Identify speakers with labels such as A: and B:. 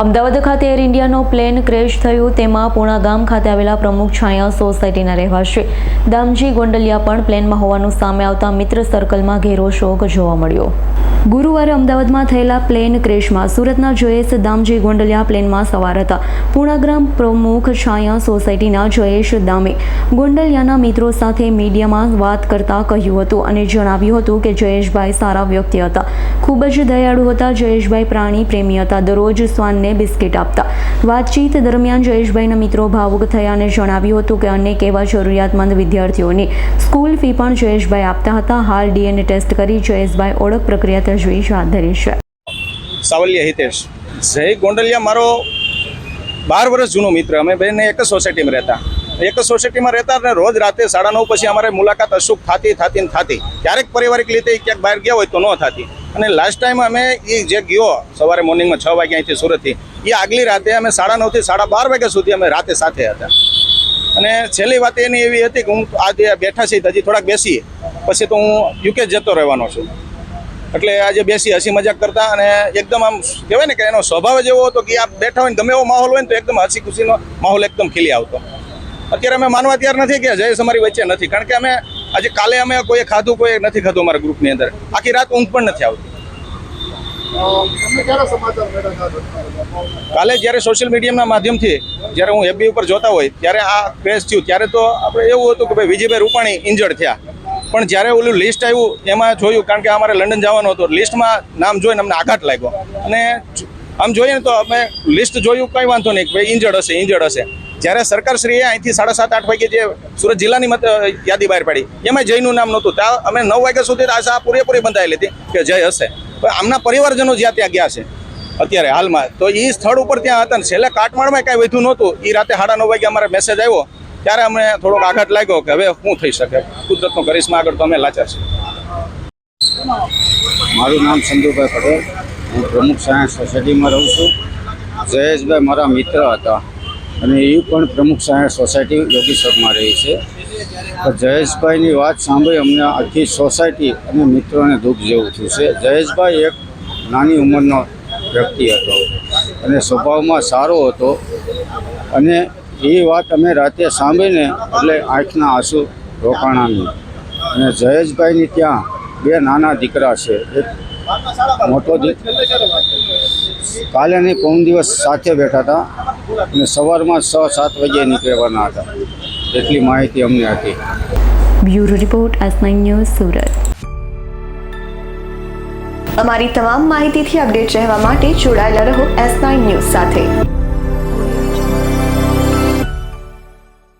A: અમદાવાદ ખાતે air ઇન્ડિયાનો plane crash થયું, તેમાં પૂણા ગામ ખાતે આવેલા પ્રમુખ છાયા સોસાયટીના રહેવાસી દામજી ગોંડલિયા પણ પ્લેનમાં હોવાનું સામે આવતા મિત્ર સર્કલમાં ઘેરો શોક જોવા મળ્યો. ગુરુવારે અમદાવાદમાં થયેલા પ્લેન ક્રેશમાં સુરતના જયેશ દામજી ગોંડલિયા પ્લેનમાં સવાર હતા. પૂર્ણાગ્રામ પ્રમુખ છાયા સોસાયટીના જયેશ દામે ગોંડલિયાના મિત્રો સાથે મીડિયામાં વાત કરતા કહ્યું હતું અને જણાવ્યું હતું કે જયેશભાઈ સારા વ્યક્તિ હતા. ખૂબ જ દયાળુ હતા, જયેશભાઈ પ્રાણી પ્રેમી હતા, દરરોજ શ્વાનને બિસ્કિટ આપતા. વાતચીત દરમિયાન જયેશભાઈના મિત્રો ભાવુક થયા અને જણાવ્યું હતું કે અનેક એવા જરૂરિયાતમંદ વિદ્યાર્થીઓની સ્કૂલ ફી પણ જયેશભાઈ આપતા હતા. હાલ ડીએનએ ટેસ્ટ કરી જયેશભાઈ ઓળખ પ્રક્રિયા તજવીજ હાથ ધરી છે
B: સાવલિયા હિતેશ. જય ગોંડલિયા, મારો બાર વર્ષ જૂનો મિત્ર. અમે બેને એક જ સોસાયટીમાં રહેતા. એક સોસાયટીમાં રહેતા અને રોજ રાતે સાડા નવ પછી અમારે મુલાકાત અશુક થતી થતી ને થતી. ક્યારેક પારિવારિક રીતે ક્યાંક બહાર ગયા હોય તો ન થતી. અને લાસ્ટ ટાઈમ અમે એ જે ગયો, સવારે મોર્નિંગમાં છ વાગ્યા અહીંથી સુરતથી એ આગલી રાતે અમે સાડા નવથી સાડા બાર વાગ્યા સુધી અમે રાતે સાથે હતા. અને છેલ્લી વાત એની એવી હતી કે હું આજે બેઠા છીએ હજી થોડાક બેસીએ. પછી તો હું યુકે જતો રહેવાનો છું. એટલે આજે બેસી હસી મજાક કરતા અને એકદમ આમ કહેવાય ને કે એનો સ્વભાવ જ એવો હતો કે આ બેઠા હોય ને ગમે એવો માહોલ હોય ને તો એકદમ હસી ખુશીનો માહોલ એકદમ ખીલી આવતો. અત્યારે અમે માનવા તૈયાર નથી કે જયેશ અમારી વચ્ચે નથી, કારણ કે અમે આજે કાલે અમે કોઈએ ખાધું કોઈ નથી ખાધું અમારા ગ્રુપની અંદર. આખી રાત ઊંઘ પણ નથી આવતી. કાલે જ્યારે સોશિયલ મીડિયાના માધ્યમથી જ્યારે હું એફબી ઉપર જોતા હોય, ત્યારે આ ક્રેશ થયું. ત્યારે તો આપણે એવું હતું કે ભાઈ વિજયભાઈ રૂપાણી ઇન્જર્ડ થયા. પણ જ્યારે ઓલું લિસ્ટ આવ્યું, એમાં જોયું, કારણ કે અમારે લંડન જવાનું હતું લિસ્ટમાં નામ જોઈને અમને આઘાત લાગ્યો. અને આમ જોઈએ તો અમે લિસ્ટ જોયું, કંઈ વાંધો નહીં ભાઈ ઇન્જર્ડ હશે ઇન્જર્ડ હશે. જ્યારે સરકારશ્રીએ અહીંથી સાડા સાત, આઠ વાગે જે સુરત જિલ્લાની મત યાદી બહાર પાડી એમાં જયનું નામ નહોતું. ત્યાં અમે નવ વાગ્યા સુધી આશા પૂરેપૂરી બંધાયેલી હતી, કે જય હશે. પણ આમના પરિવારજનો જ્યાં ત્યાં ગયા છે, અત્યારે હાલમાં, તો એ સ્થળ ઉપર ત્યાં હતા છેલ્લે કાટમાળમાં કાંઈ વધ્યું નહોતું. એ રાતે સાડા નવ વાગે અમારે મેસેજ આવ્યો ત્યારે અમને થોડોક આઘાત લાગ્યો કે હવે શું થઈ શકે? કુદરતનો કરિશ્મા આગળ તો અમે લાચાર છીએ.
C: મારું નામ સંજુભાઈ પટેલ. હું પ્રમુખ સાયન્સ સોસાયટીમાં રહું છું. જયેશભાઈ મારા મિત્ર હતા. અને એ પણ પ્રમુખ સાયન્સ સોસાયટી યોગીશ્વરમાં રહી છે. જયેશભાઈની વાત સાંભળી અમને આખી સોસાયટી અને મિત્રોને દુઃખ જેવું થયું છે. જયેશભાઈ એક નાની ઉંમરનો વ્યક્તિ હતો અને સ્વભાવમાં સારો હતો. અને એ વાત અમે રાતે સાંભળીને એટલે આંખના આંસુ રોકાણાની. અને જયેશભાઈની ત્યાં બે નાના દીકરા છે. એક મોટો કાલે નહીં પૌન દિવસ સાથે બેઠા હતા અને સવારમાં છ, સાત વાગ્યે નીકળવાના હતા. એટલી માહિતી અમને હતી
A: bureau report nine news, Surat.
D: અમારી તમામ માહિતીથી અપડેટ રહેવા માટે જોડાયેલા રહો એસ નાઇન ન્યૂઝ સાથે.